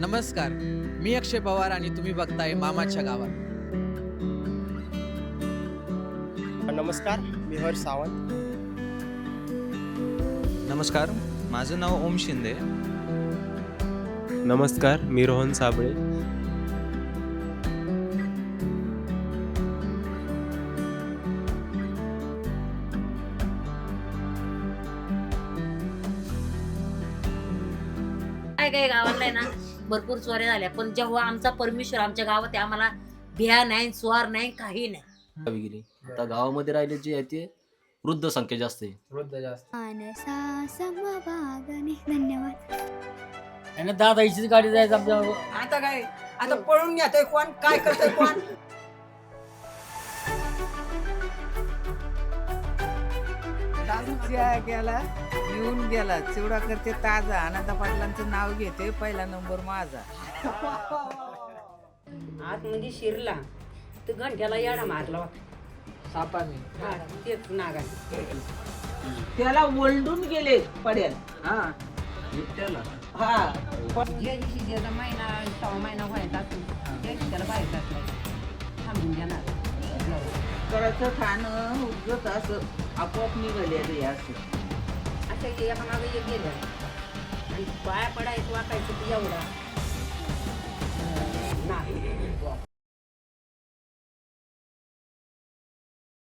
नमस्कार. मी अक्षय पवार आणि तुम्ही बघताय मामाच्या गावात. नमस्कार मी हर्ष सावंत. नमस्कार माझं नाव ओम शिंदे. नमस्कार मी रोहन साबळे. काय काय गावाला आहे ना? भरपूर चोऱ्या झाल्या. पण जेव्हा आमचा परमेश्वर आमच्या गावात आहे आम्हाला भ्या नाही स्वार नाही काही नाही. गावी गेली. आता गावामध्ये राहिले जे आहे ते वृद्ध संख्या जास्त आहे. वृद्ध जास्त. मानसा समभागने धन्यवाद. आणि दादाईचीच गाडी जायचं आमच्या आता काय? आता पळून घेतोय कोण? काय करतोय कोण? दारूच्या गेला येऊन गेला. चिवडा करते ताजा. अनंता पाटलांचं नाव घेते पहिला नंबर माझा. आतमध्ये शिरला तर घंट्याला येडा मारला होता. सापाने. हा, तेच नागाने. त्याला ओलडून गेले पडेल हा. हा. ज्या दिवशी ज्याचा महिना सहा महिना व्हायचा असेल त्या दिवशी त्याला बाहेर टाकलं. थांबून देणार. करायचं खाणं उगत असं आपोआप निघाले असं. असं एका मागे एक गेलं आणि पाया पडायचं वाकायचं ते एवढा.